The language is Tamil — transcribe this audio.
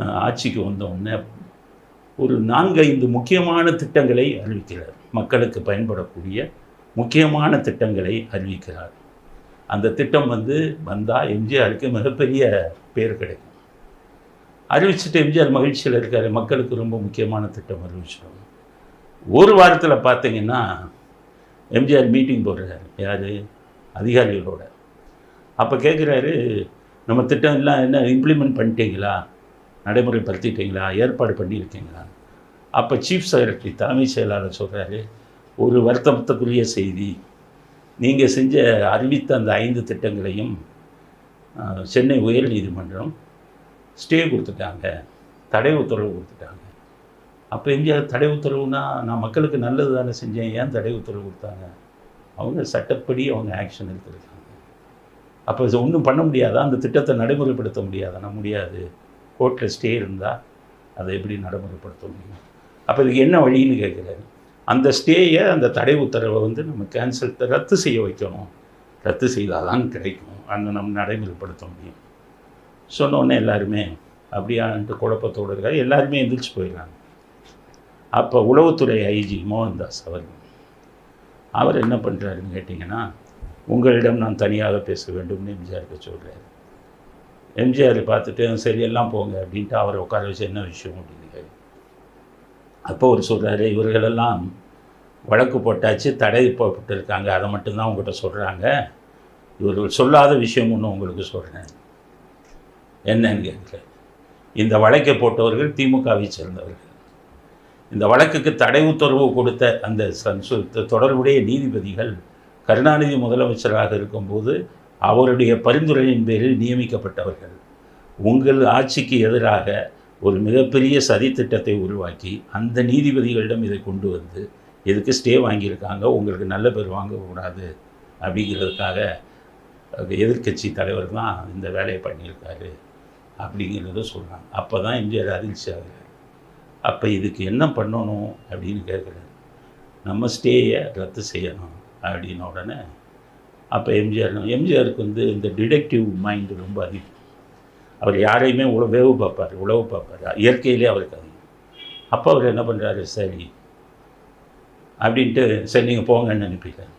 ஆட்சிக்கு வந்த ஒரு நான்கைந்து முக்கியமான திட்டங்களை அறிவிக்கிறார். மக்களுக்கு பயன்படக்கூடிய முக்கியமான திட்டங்களை அறிவிக்கிறார். அந்த திட்டம் வந்து வந்தால் எம்ஜிஆருக்கு மிகப்பெரிய பேர் கிடைக்கும். அறிவிச்சுட்டு எம்ஜிஆர் மகிழ்ச்சியில் இருக்கார். மக்களுக்கு ரொம்ப முக்கியமான திட்டம் அறிவிச்சிடும் ஒரு வாரத்தில் பார்த்தீங்கன்னா எம்ஜிஆர் மீட்டிங் போடுறாரு. யார்? அதிகாரிகளோட. அப்போ கேட்குறாரு நம்ம திட்டம் எல்லாம் என்ன இம்ப்ளிமெண்ட் பண்ணிட்டீங்களா? நடைமுறைப்படுத்திட்டீங்களா ஏற்பாடு பண்ணியிருக்கீங்களா? அப்போ சீஃப் செக்ரட்டரி தலைமைச் செயலாளர் சொல்கிறாரு ஒரு வருத்தத்துக்குரிய செய்தி. நீங்கள் செஞ்ச அறிவித்த அந்த ஐந்து திட்டங்களையும் சென்னை சென்னை உயர்நீதிமன்றம் ஸ்டே கொடுத்துட்டாங்க. தடை உத்தரவு கொடுத்துட்டாங்க. அப்போ எம்ஜிஆர் தடை உத்தரவுனா நான் மக்களுக்கு நல்லது தானே செஞ்சேன். ஏன் தடை உத்தரவு கொடுத்தாங்க? அவங்க சட்டப்படி அவங்க ஆக்ஷன் எடுத்துருக்காங்க. அப்போ இது ஒன்றும் பண்ண முடியாதா? அந்த திட்டத்தை நடைமுறைப்படுத்த முடியாதானா முடியாது. கோர்ட்டில் ஸ்டே இருந்தால் அதை எப்படி நடைமுறைப்படுத்த முடியும்? அப்போ இதுக்கு என்ன வழின்னு கேட்குறாரு அந்த ஸ்டேயை அந்த தடை உத்தரவை வந்து நம்ம கேன்சல் ரத்து செய்ய வைக்கணும். ரத்து செய்தால் தான் கிடைக்கும். அந்த நம்ம நடைமுறைப்படுத்த முடியும். சொன்னோன்னே எல்லாருமே அப்படியான்ட்டு குழப்பத்தோடு இருக்காது எல்லாருமே எந்திரிச்சு போயிடறாங்க. அப்போ உளவுத்துறை ஐஜி மோகன்தாஸ் அவர்கள் அவர் என்ன பண்ணுறாருன்னு கேட்டிங்கன்னா உங்களிடம் நான் தனியாக பேச வேண்டும்னு எம்ஜிஆருக்கு சொல்கிறாரு எம்ஜிஆர் பார்த்துட்டு சரி எல்லாம் போங்க அப்படின்ட்டு அவரை உட்கார வச்சு என்ன விஷயம் அப்படின்னு கேள்வி அப்போ அவர் சொல்கிறாரு இவர்களெல்லாம் வழக்கு போட்டாச்சு தடை போட்டுருக்காங்க அதை மட்டும்தான் உங்கள்கிட்ட சொல்கிறாங்க இவர்கள் சொல்லாத விஷயம் ஒன்று உங்களுக்கு சொல்கிறேன் என்னன்னு கேட்குறேன் இந்த வழக்கை போட்டவர்கள் திமுகவை சேர்ந்தவர்கள். இந்த வழக்குக்கு தடை உத்தரவு கொடுத்த அந்த சன்சு தொடர்புடைய நீதிபதிகள் கருணாநிதி முதலமைச்சராக இருக்கும்போது அவருடைய பரிந்துரையின் பேரில் நியமிக்கப்பட்டவர்கள். உங்கள் ஆட்சிக்கு எதிராக ஒரு மிகப்பெரிய சதித்திட்டத்தை உருவாக்கி அந்த நீதிபதிகளிடம் இதை கொண்டு வந்து இதுக்கு ஸ்டே வாங்கியிருக்காங்க உங்களுக்கு நல்ல பேர் வாங்கக்கூடாது. அப்படிங்கிறதுக்காக எதிர்க்கட்சி தலைவர் தான் இந்த வேலையை பண்ணியிருக்காரு அப்படிங்கிறத சொல்கிறாங்க அப்போ தான் எம்ஜிஆர் அதிர்ச்சி ஆகிறார் அப்போ இதுக்கு என்ன பண்ணணும் அப்படின்னு கேட்குறாரு. நம்ம ஸ்டேயை ரத்து செய்யணும் அப்படின்ன உடனே அப்போ எம்ஜிஆர் எம்ஜிஆருக்கு வந்து இந்த டிடெக்டிவ் மைண்டு ரொம்ப அதிகம். அவர் யாரையுமே உழ வேவு பார்ப்பார் உழவு பார்ப்பார். இயற்கையிலே அவருக்கு அதிகம். அப்போ அவர் என்ன பண்ணுறாரு சரி அப்படின்ட்டு சரி நீங்கள் போங்கன்னு அனுப்பிட்டார்.